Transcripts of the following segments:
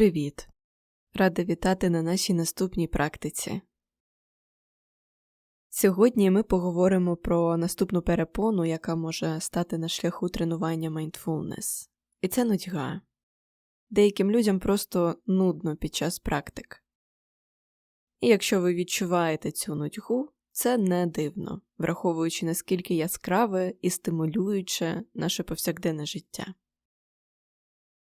Привіт! Рада вітати на нашій наступній практиці. Сьогодні ми поговоримо про наступну перепону, яка може стати на шляху тренування mindfulness. І це нудьга. Деяким людям просто нудно під час практик. І якщо ви відчуваєте цю нудьгу, це не дивно, враховуючи наскільки яскраве і стимулююче наше повсякденне життя.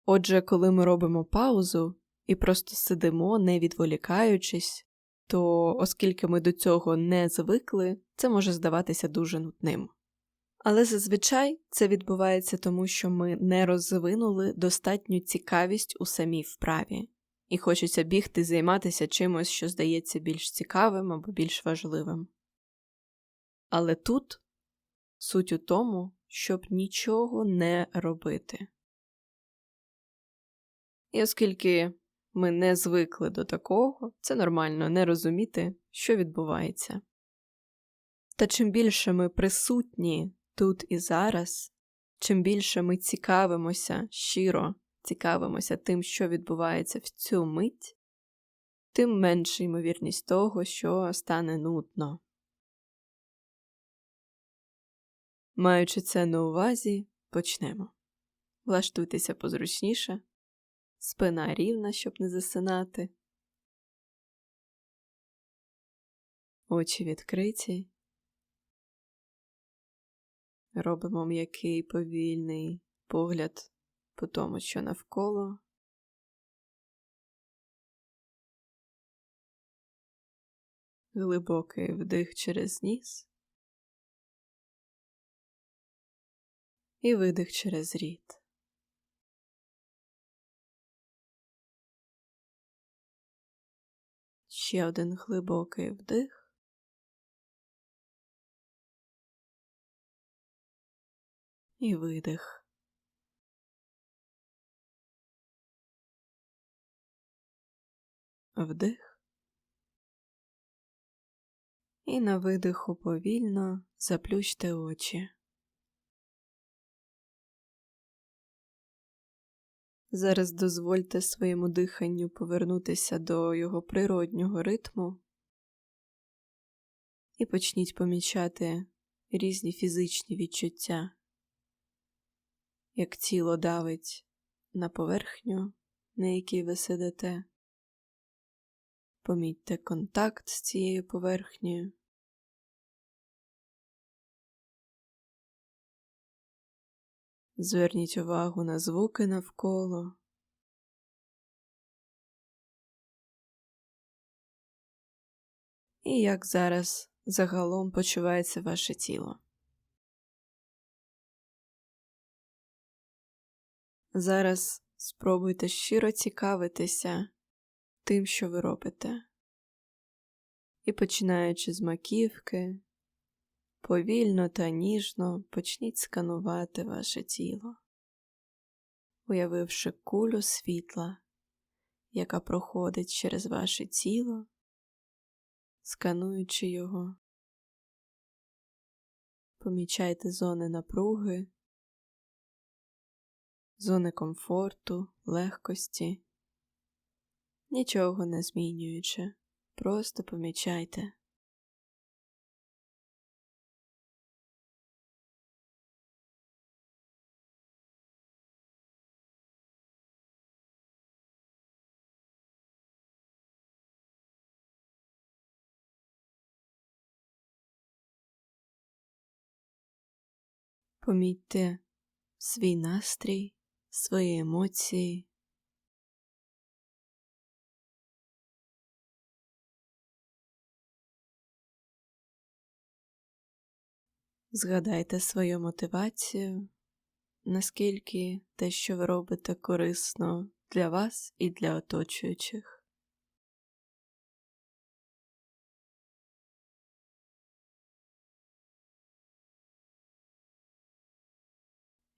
Отже, коли ми робимо паузу і просто сидимо, не відволікаючись, то оскільки ми до цього не звикли, це може здаватися дуже нудним. Але зазвичай це відбувається тому, що ми не розвинули достатню цікавість у самій вправі, і хочеться бігти займатися чимось, що здається більш цікавим або більш важливим. Але тут суть у тому, щоб нічого не робити. І оскільки ми не звикли до такого, це нормально не розуміти, що відбувається. Та чим більше ми присутні тут і зараз, чим більше ми цікавимося щиро, цікавимося тим, що відбувається в цю мить, тим менша ймовірність того, що стане нудно. Маючи це на увазі, почнемо. Влаштуйтеся позручніше, спина рівна, щоб не засинати, очі відкриті. Робимо м'який повільний погляд по тому, що навколо. Глибокий вдих через ніс і видих через рід. Ще один глибокий вдих. І видих. Вдих. І на видиху повільно заплющте очі. Зараз дозвольте своєму диханню повернутися до його природнього ритму і почніть помічати різні фізичні відчуття, як тіло давить на поверхню, на якій ви сидите. Помітьте контакт з цією поверхнею. Зверніть увагу на звуки навколо. І як зараз загалом почувається ваше тіло. Зараз спробуйте щиро цікавитися тим, що ви робите. І починаючи з маківки, Повільно та ніжно почніть сканувати ваше тіло, уявивши кулю світла, яка проходить через ваше тіло, скануючи його, помічайте зони напруги, зони комфорту, легкості, нічого не змінюючи, просто помічайте. Помітьте свій настрій, свої емоції. Згадайте свою мотивацію, наскільки те, що ви робите, корисно для вас і для оточуючих.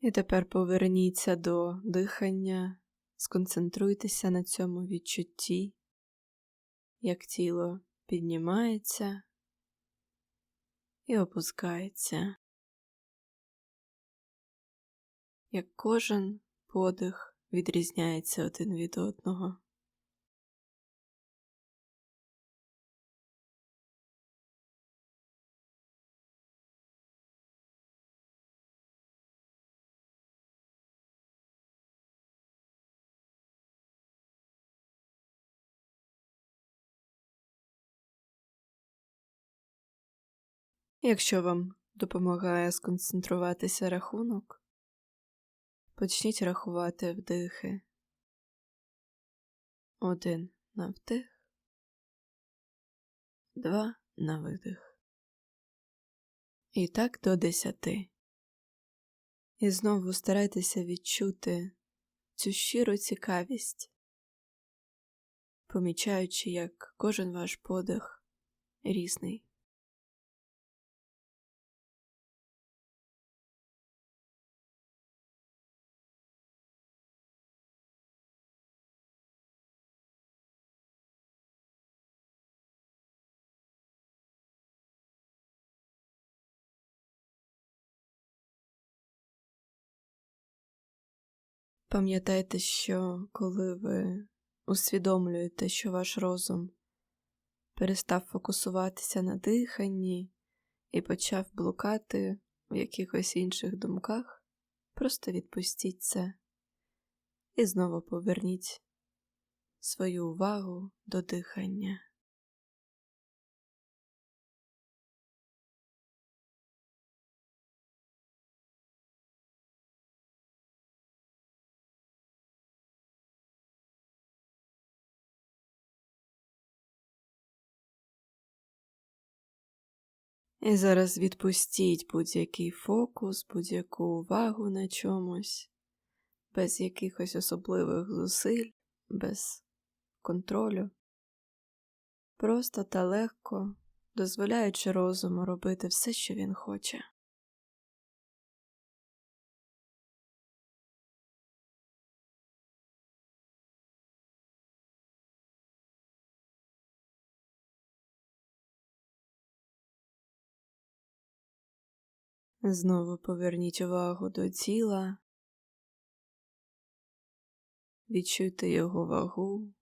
І тепер поверніться до дихання, сконцентруйтеся на цьому відчутті, як тіло піднімається і опускається, як кожен подих відрізняється один від одного. Якщо вам допомагає сконцентруватися рахунок, почніть рахувати вдихи. Один на вдих, два на видих. І так до десяти. І знову старайтеся відчути цю щиру цікавість, помічаючи, як кожен ваш подих різний. Пам'ятайте, що коли ви усвідомлюєте, що ваш розум перестав фокусуватися на диханні і почав блукати в якихось інших думках, просто відпустіть це і знову поверніть свою увагу до дихання. І зараз відпустіть будь-який фокус, будь-яку увагу на чомусь, без якихось особливих зусиль, без контролю. Просто та легко, дозволяючи розуму робити все, що він хоче. Знову поверніть увагу до тіла, відчуйте його вагу,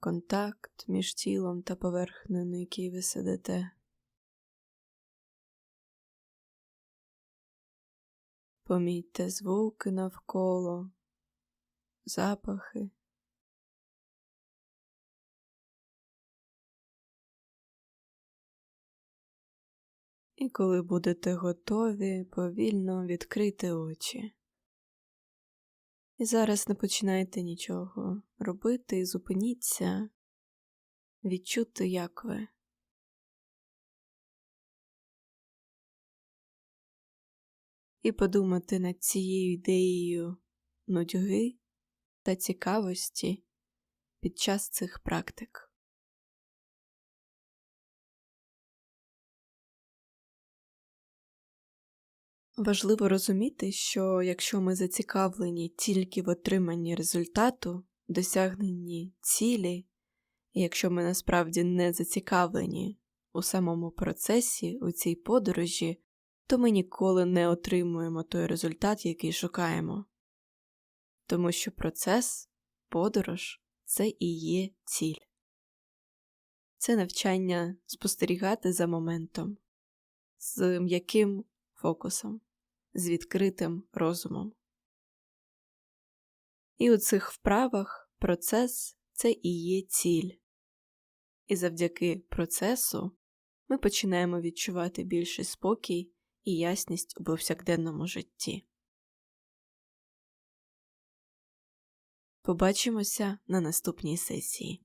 контакт між тілом та поверхнею, на якій ви сидите. Помітьте звуки навколо, запахи. І коли будете готові, повільно відкрити очі. І зараз не починайте нічого робити і зупиніться, відчути, як ви. І подумати над цією ідеєю нудьги та цікавості під час цих практик. Важливо розуміти, що якщо ми зацікавлені тільки в отриманні результату, досягненні цілі, і якщо ми насправді не зацікавлені у самому процесі, у цій подорожі, то ми ніколи не отримуємо той результат, який шукаємо. Тому що процес, подорож це і є ціль. Це навчання спостерігати за моментом, з м'яким фокусом, з відкритим розумом. І у цих вправах процес це і є ціль, і завдяки процесу ми починаємо відчувати більший спокій і ясність у повсякденному житті. Побачимося на наступній сесії.